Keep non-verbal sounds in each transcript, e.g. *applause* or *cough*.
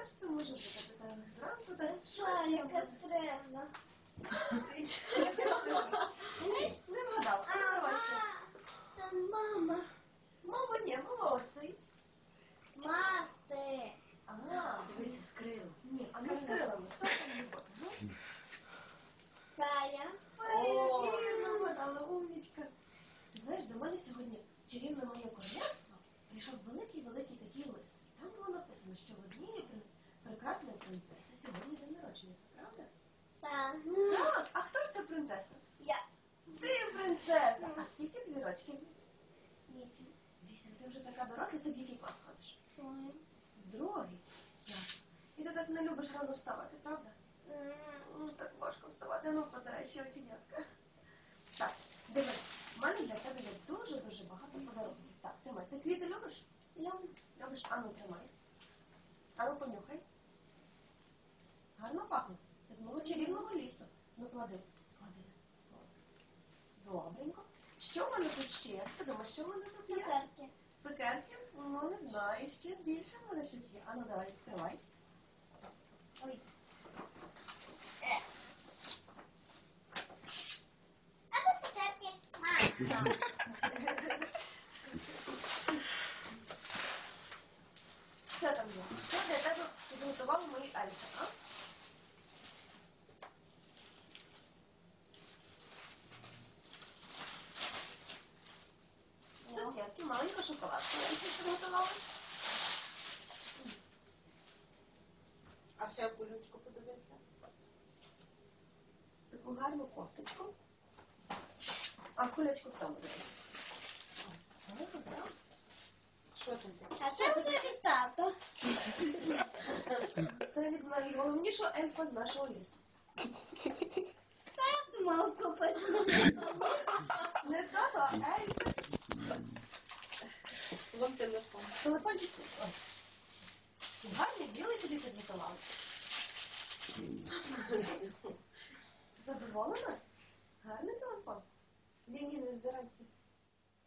Хто ж це може бути? питання? зранку, так? Що яка там? Не вгадав. А, давай мама. Мама, ні, мама ось стоїть. Мати. А, дивися, з крилом. Ні, а не з крилами. Хто там не буде? Кая. Ой, вірно вгадала, умнічка. Знаєш, до мене сьогодні в чарівне моє королівство прийшов великий-великий такий лист. І там було написано, що в однієї пр- прекрасної принцеси сьогодні день народження. Це правда? Так. Так, а хто ж ця принцеса? Я. Ти принцеса. А скільки тобі рочків? Вісім. Вісім. Ти вже така доросла, ти в який клас ходиш? Другий. Ясно. І ти так не любиш рано вставати, правда? Ну, так важко вставати, ну потирай ще оченятка. Так, дивись, в мене для тебе є дуже-дуже багато подарунків. Так, тримай. Ти квіти любиш? Люблю. Любиш? Ану, тримай. Ану, понюхай. Гарно пахне. Мого чарівного лісу. Ну, клади, клади. на стол. Добренько. Що в мене тут ще? Ти думаєш, що в мене тут є? Цукерки. Цукерки? Ну, не знаю, ще більше в мене щось є. Ану, давай, відкривай. Ой. Е. А це цукерки. Мама. *laughs* Що там є? Що для тебе підготували мої ельфи, а? Маленька шоколадка. А ще кулючку подивися. Таку гарну кофточку. А кулечку хто буде? А, так. Що там таке? А це вже від тата. Це від найголовнішого ельфа з нашого лісу. Та я думала купити. Не тато, а ельф. Вон телефон. Телефончик. Ось. Гарний білий тобі підготували. Задоволена? Гарний телефон. Ні, ні, не здирайте.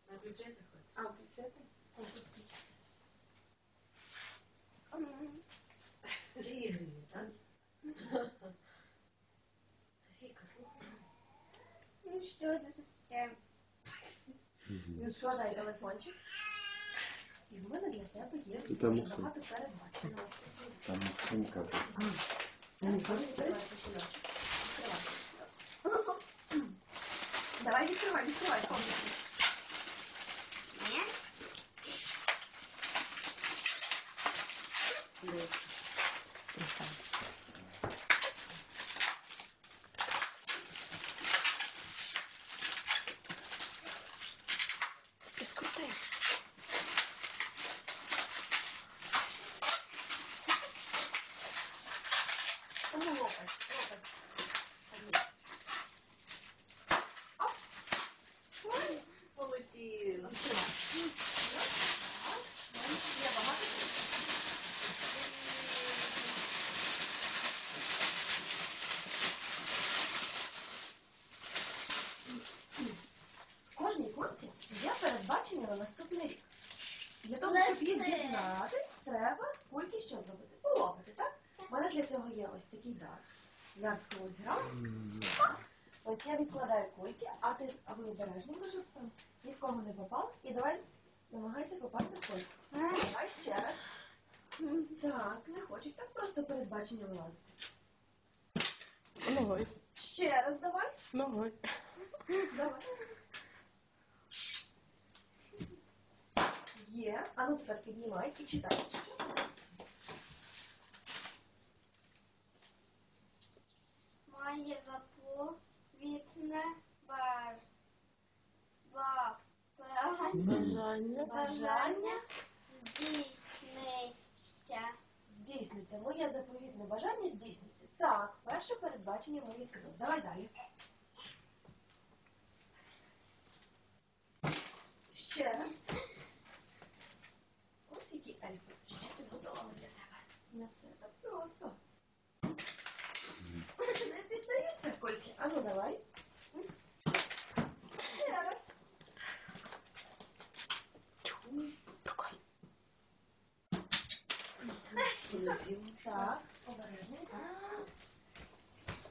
А включити хоч? А, включити? Ой, тут включиться. М, Чи ігри, так? Софійка, слухай. Ну що це за ще? Ну що Складай ж? телефончик. І в мене для тебе є І там дуже Максим. багато передбаченого. Там Максимка. Відкривай кошельочок. Давай відкривай, відкривай. помню. Ні? Скрутай. Ну, лопать, лопать. Ой, полетіло. Відкривай. Так, є багато. В кожній курці є передбачення на наступний рік. Для того, щоб їх дізнатись, треба кульки що зробити? Полопати, так? У мене для цього є ось такий дартс. Дартс колись грав. Ось я відкладаю кульки, а ти а ви обережненько, щоб там ні в кого не попав. І давай намагайся попасти в кульку. Давай ще раз. Так, не хочуть так просто передбачення вилазити. Ногой. Ще раз давай. Ногой. Давай. Є. А ну тепер піднімай і читай. Має заповітне баж... ба... ба- Бажання. бажання здійсниться. Здійсниться. Моє заповітне бажання здійсниться. Так, перше передбачення ми відкрили. Давай далі. Ще раз. Ось які ельфи ще підготували для тебе. Не все так просто. Не піддаються кольки. А ну давай. Ще раз. Прикольно. Так, обережненько.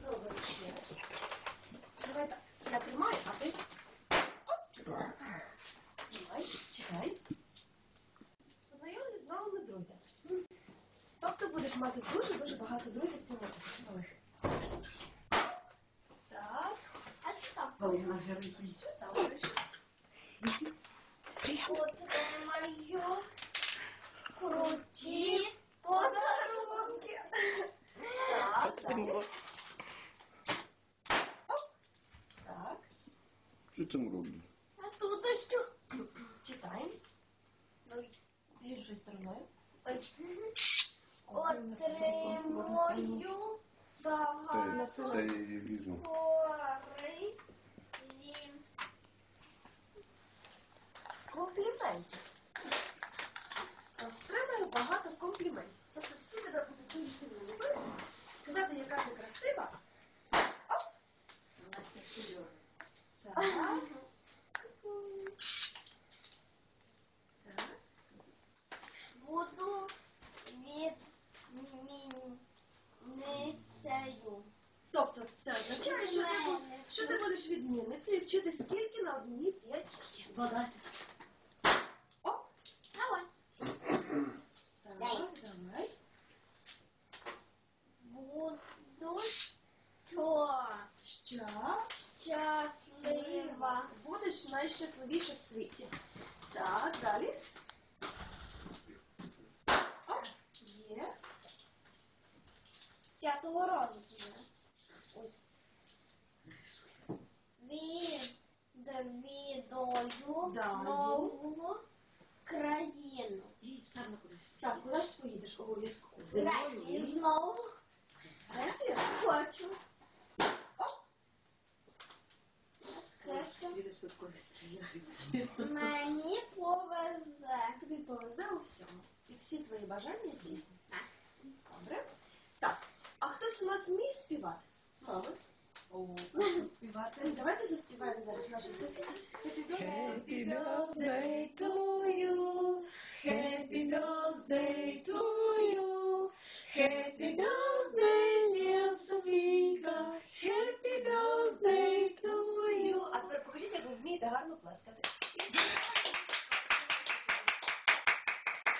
Пробуємо ще раз. Давай так. Я тримаю, а ти. Оп. Давай, чекай. Мати дуже-дуже багато друзів в цьому малих. Так. А що там? Що там пишеш? Отримаю круті подарунки. Так. Оп. Так. Що там роблять? А тут що? Читаємо. Ой. Іншою стороною. Ой. Отримую багато корислі. Компліментів. Отримаю багато компліментів. Тобто всі тебе будуть дуже сильно любити, казати, яка ти красива. Оп. Так. Так. Буду відмінницею. Тобто це означає, що ти, бу- що ти будеш відмінницею і вчитись тільки на одній п'ять вода. Оп. А ось. Так, Дай. давай. Буду що Що? щаслива. Будеш найщасливіша в світі. Так, далі. обов'язково? Грецію знову Греція? хочу. Оп. Це що мені повезе. Тобі повезе у всьому. І всі твої бажання здійсняться. Добре? Так, а хтось у нас вміє співати? Мама? Співати. Давайте заспіваємо зараз нашу Софію. Happy birthday to you. Happy birthday to you. Happy birthday, dear Sofika. Happy birthday to you. А тепер покажіть, як ви вмієте гарно плескати.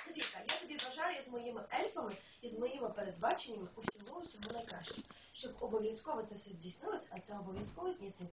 Софійка, я тобі бажаю з моїми ельфами і з моїми передбаченнями усього усього найкращого. Щоб обов'язково це все здійснилось, а це обов'язково здійсниться.